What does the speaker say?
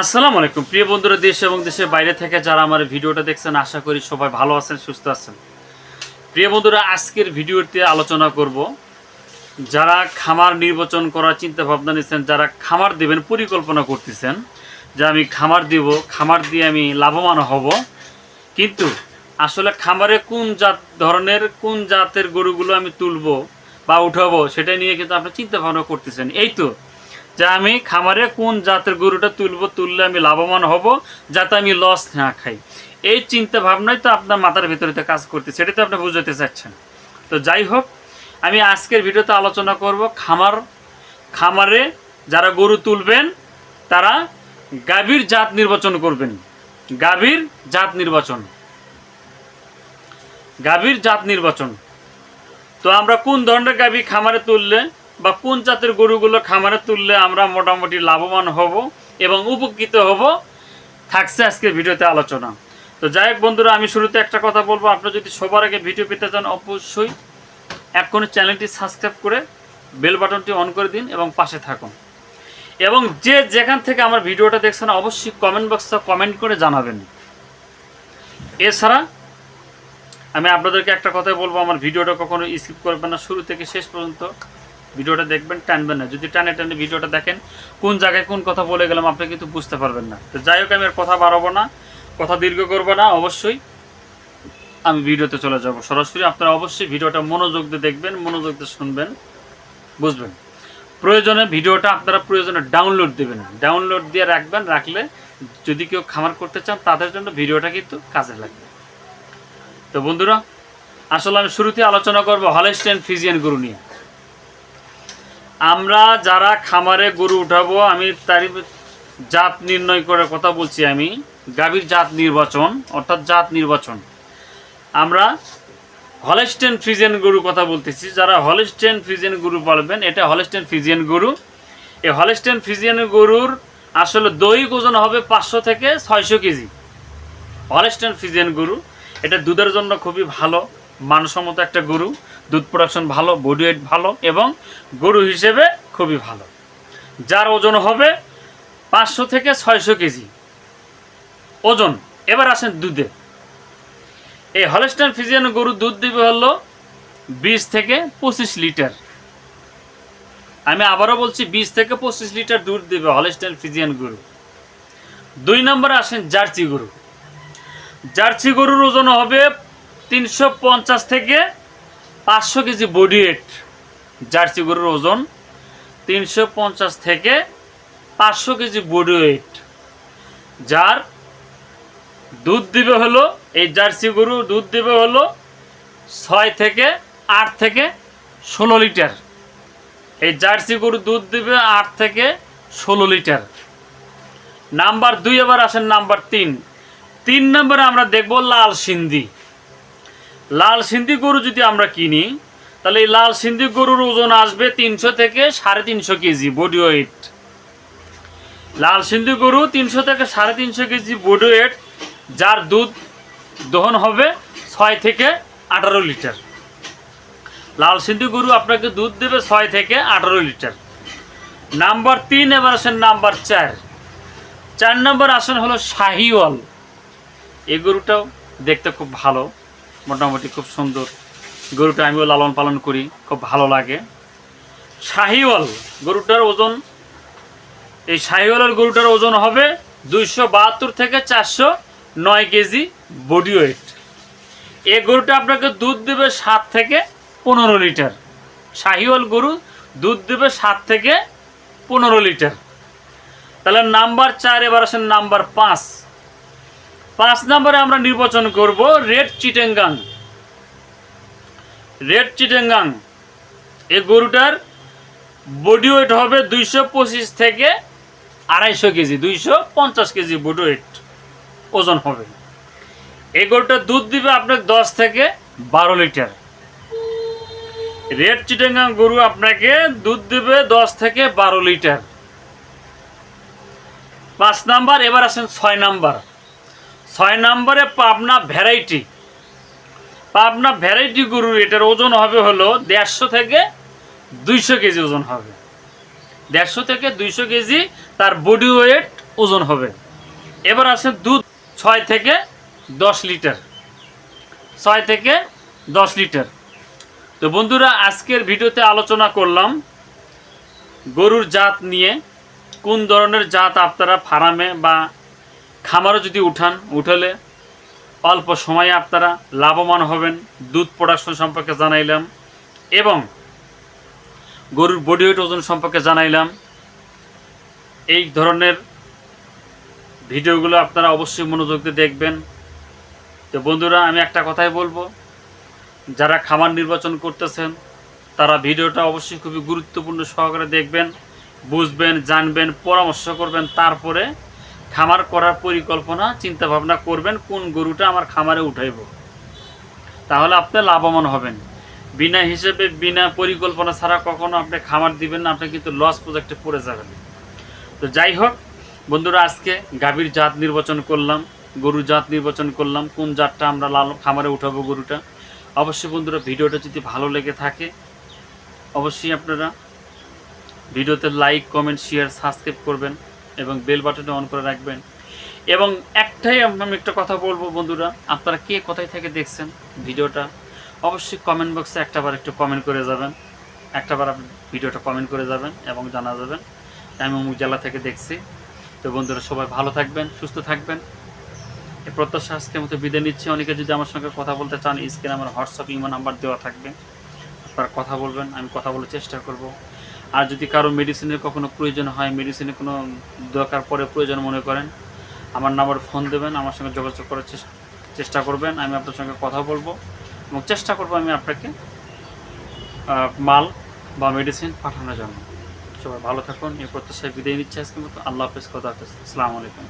আসসালামু আলাইকুম। প্রিয় বন্ধুরা, দেশ এবং দেশের বাইরে থেকে যারা আমার ভিডিওটা দেখছেন, আশা করি সবাই ভালো আছেন, সুস্থ আছেন। প্রিয় বন্ধুরা, আজকের ভিডিওতে আলোচনা করব যারা খামার নির্বাচন করার চিন্তা ভাবনা নিচ্ছেন যারা খামার দেবেন, পরিকল্পনা করতেছেন, যে আমি খামার দিব, খামার দিয়ে আমি লাভবান হব। কিন্তু আসলে খামারে কোন জাত ধরনের, কোন জাতের গরুগুলো আমি তুলবো বা উঠাবো সেটা নিয়ে কিন্তু আপনি চিন্তা ভাবনা করতেছেন। এই তো যে আমি খামারে কোন জাতের গরুটা তুলবো, তুললে আমি লাভবান হব, যাতে আমি লস না খাই। এই চিন্তা ভাবনাই তো আপনার মাথার ভিতরে কাজ করতে সেটা তো আপনি বুঝাতে চাচ্ছেন। তো যাই হোক, আমি আজকের ভিডিওতে আলোচনা করব খামার, খামারে যারা গরু তুলবেন, তারা গাভীর জাত নির্বাচন করবেন। গাভীর জাত নির্বাচন। গাভীর জাত নির্বাচন। তো আমরা কোন ধরনের গাভী খামারে তুললে বা কোন জাতের গরুগুলো খামারে তুললে আমরা মোটামুটি লাভবান হব এবং উপকৃত হব, থাকছে আজকের ভিডিওতে আলোচনা। তো যাই হোক বন্ধুরা, আমি শুরুতে একটা কথা বলব। আপনি যদি সবার আগে ভিডিও পেতে চান, অবশ্যই এখনই চ্যানেলটি সাবস্ক্রাইব করে বেল বাটনটি অন করে দিন এবং পাশে থাকুন। এবং যে যেখান থেকে আমার ভিডিওটা দেখছেন, অবশ্যই কমেন্ট বক্সে কমেন্ট করে জানাবেন। এছাড়া আমি আপনাদেরকে একটা কথাই বলব, আমার ভিডিওটা কখনো স্কিপ করবেন না। শুরু থেকে শেষ পর্যন্ত ভিডিওটা দেখবেন, টানবেন না। যদি টানে টানে ভিডিওটা দেখেন, কোন জায়গায় কোন কথা বলে গেলাম আপনি কিন্তু বুঝতে পারবেন না। তো যাই হোক, আমি আর কথা বাড়াবো না, কথা দীর্ঘ করব না, অবশ্যই আমি ভিডিওতে চলে যাব। সরাসরি আপনারা অবশ্যই ভিডিওটা মনোযোগ দিয়ে দেখবেন, মনোযোগ দিয়ে শুনবেন, বুঝবেন। প্রয়োজনে ভিডিওটা আপনারা প্রয়োজনে ডাউনলোড দেবেন। ডাউনলোড দিয়ে রাখবেন, রাখলে যদি কেউ খামার করতে চান, তাদের জন্য ভিডিওটা কিন্তু কাজে লাগবে। তো বন্ধুরা, আসলে আমি শুরুতে আলোচনা করব হলেস্টেন ফিজিয়ান গরু নিয়ে। আমরা যারা খামারে গরু উঠাবো, আমি তারই জাত নির্ণয় করার কথা বলছি আমি। গাভীর জাত নির্বাচন, অর্থাৎ জাত নির্বাচন। আমরা হলেস্টেন ফ্রিজিয়ান গরু কথা বলতেছি। যারা হলেস্টেন ফ্রিজিয়ান গরু বলবেন এটা হলেস্টেন ফ্রিজিয়ান গরু। এই হলেস্টেন ফ্রিজিয়ান গরুর আসলে দৈহিক ওজন হবে পাঁচশো থেকে ছয়শো কেজি। হলেস্টেন ফ্রিজিয়ান গরু, এটা দুধের জন্য খুবই ভালো, মানসম্মত একটা গরু। দুধ প্রোডাকশন ভালো বডি ওয়েট ভালো এবং গরু হিসেবে খুবই ভালো। যার ওজন হবে পাঁচশো থেকে ছয়শো কেজি। ওজন, এবার আসেন দুধে। এই হলেস্টাইন ফিজিয়ান গরু দুধ দিবে হলো বিশ থেকে পঁচিশ লিটার। আমি আবারও বলছি বিশ থেকে পঁচিশ লিটার দুধ দেবে হলেস্টাইন ফিজিয়ান গরু। দুই নম্বরে আসেন জার্সি গরু। জার্সি গরুর ওজন হবে তিনশো পঞ্চাশ থেকে পাঁচশো কেজি বডি ওয়েট জার্সি গরুর ওজন তিনশো পঞ্চাশ থেকে পাঁচশো কেজি বডি ওয়েট যার দুধ দিবে হলো, এই জার্সি গরু দুধ দিবে হলো ছয় থেকে আট থেকে ষোলো লিটার। এই জার্সি গরু দুধ দিবে আট থেকে ষোলো লিটার। নাম্বার দুই, এবার আসেন নাম্বার তিন। তিন নম্বরে আমরা দেখব লাল সিন্ধি। লাল সিন্ধি গরু যদি আমরা কিনি, তাহলে এই লাল সিন্ধি গরুর ওজন আসবে তিনশো থেকে সাড়ে তিনশো কেজি বডি ওয়েট লাল সিন্ধি গরু তিনশো থেকে সাড়ে তিনশো কেজি বডি ওয়েট যার দুধ দহন হবে ছয় থেকে আঠারো লিটার। লাল সিন্ধি গরু আপনাকে দুধ দেবে ছয় থেকে আঠারো লিটার। নাম্বার তিন এবার আসেন নাম্বার চার। চার নম্বর আসন হলো শাহিওয়াল। এই গরুটাও দেখতে খুব ভালো। মোটামুটি খুব সুন্দর। গরুটা আমিও লালন পালন করি, খুব ভালো লাগে। শাহিওয়াল গরুটার ওজন, এই শাহিওয়ালের গরুটার ওজন হবে দুইশো বাহাত্তর থেকে চারশো নয় কেজি বডি ওয়েট এই গরুটা আপনাকে দুধ দেবে সাত থেকে পনেরো লিটার। শাহিওয়াল গরু দুধ দেবে সাত থেকে পনেরো লিটার। তাহলে নাম্বার চার, এবার আসেন নাম্বার পাঁচ। পাঁচ নম্বরে আমরা নির্বাচন করব রেড চিটেঙ্গাং। রেড চিটেঙ্গাং, এই গরুটার বডি ওয়েট হবে দুইশো পঁচিশ থেকে আড়াইশো কেজি, দুইশো পঞ্চাশ কেজি বডি ওয়েট ওজন হবে। এই গরুটার দুধ দিবে আপনার দশ থেকে বারো লিটার। রেড চিটেঙ্গাং গরু আপনাকে দুধ দিবে দশ থেকে বারো লিটার। পাঁচ নাম্বার, এবার আসেন ছয় নাম্বার। ছয় নম্বরে পাবনা ভ্যারাইটি। পাবনা ভ্যারাইটি গরুর এটার ওজন হবে হলো দেড়শো থেকে দুইশো কেজি ওজন হবে। দেড়শো থেকে দুইশো কেজি তার বডি ওয়েট ওজন হবে। এবার আছে দুধ, ছয় থেকে দশ লিটার। ছয় থেকে দশ লিটার। তো বন্ধুরা, আজকের ভিডিওতে আলোচনা করলাম গরুর জাত নিয়ে, কোন ধরনের জাত আপনারা ফার্মে বা খামারও যদি উঠান, উঠালে অল্প সময়ে আপনারা লাভবান হবেন। দুধ প্রোডাকশন সম্পর্কে জানাইলাম এবং গরুর বডি ওয়েট ওজন সম্পর্কে জানাইলাম। এই ধরনের ভিডিওগুলো আপনারা অবশ্যই মনোযোগ দিয়ে দেখবেন। তো বন্ধুরা, আমি একটা কথাই বলব, যারা খামার নির্বাচন করতেছেন, তারা ভিডিওটা অবশ্যই খুবই গুরুত্বপূর্ণ সহকারে দেখবেন, বুঝবেন, জানবেন, পরামর্শ করবেন, তারপরে খামার করার পরিকল্পনা চিন্তা ভাবনা করবেন কোন গরুটা আমার খামারে উঠাইব। তাহলে আপনি লাভবান হবেন। বিনা হিসেবে, বিনা পরিকল্পনা ছাড়া কখনো আপনি খামার দিবেন না, আপনি কিন্তু লস প্রজেক্টে পড়ে যাবেন। তো যাই হোক, বন্ধুরা, আজকে গাভীর জাত নির্বাচন করলাম, গরুর জাত নির্বাচন করলাম, কোন জাতটা আমরা লাল খামারে উঠাবো গরুটা। অবশ্যই বন্ধুরা, ভিডিওটা যদি ভালো লেগে থাকে, অবশ্যই আপনারা ভিডিওতে লাইক কমেন্ট শেয়ার সাবস্ক্রাইব করবেন। এবং বেল বাটনটা অন করে রাখবেন। এবং একটাই আমি একটা কথা বলব বন্ধুরা, আপনারা কে কোথায় থেকে দেখছেন ভিডিওটা, অবশ্যই কমেন্ট বক্সে একটাবার একটু কমেন্ট করে যাবেন। একটাবার আপনি ভিডিওটা কমেন্ট করে যাবেন এবং জানা যাবেন। আমি অমুক জেলা থেকে দেখছি। তো বন্ধুরা, সবাই ভালো থাকবেন, সুস্থ থাকবেন। এই প্রত্যাশা আজকের মতো বিদায় নিচ্ছি। অনেকে যদি আমার সঙ্গে কথা বলতে চান স্ক্রিনে আমার হোয়াটসঅ্যাপ ইমো নাম্বার দেওয়া থাকবে। আপনারা কথা বলবেন, আমি কথা বলার চেষ্টা করব। আর যদি কারও মেডিসিনের কখনো প্রয়োজন হয় মেডিসিনের কোনো দরকার পরে প্রয়োজন মনে করেন, আমার নাম্বার ফোন দেবেন, আমার সঙ্গে যোগাযোগ করার চেষ্টা করবেন, আমি আপনার সঙ্গে কথা বলব এবং চেষ্টা করব আমি আপনাকে মাল বা মেডিসিন পাঠানোর জন্য। সবাই ভালো থাকুন, এই প্রত্যাশায় বিদায় নিচ্ছে আজকে মতো। আল্লাহ হাফেজ কথা হাফেজ। আসসালামু আলাইকুম।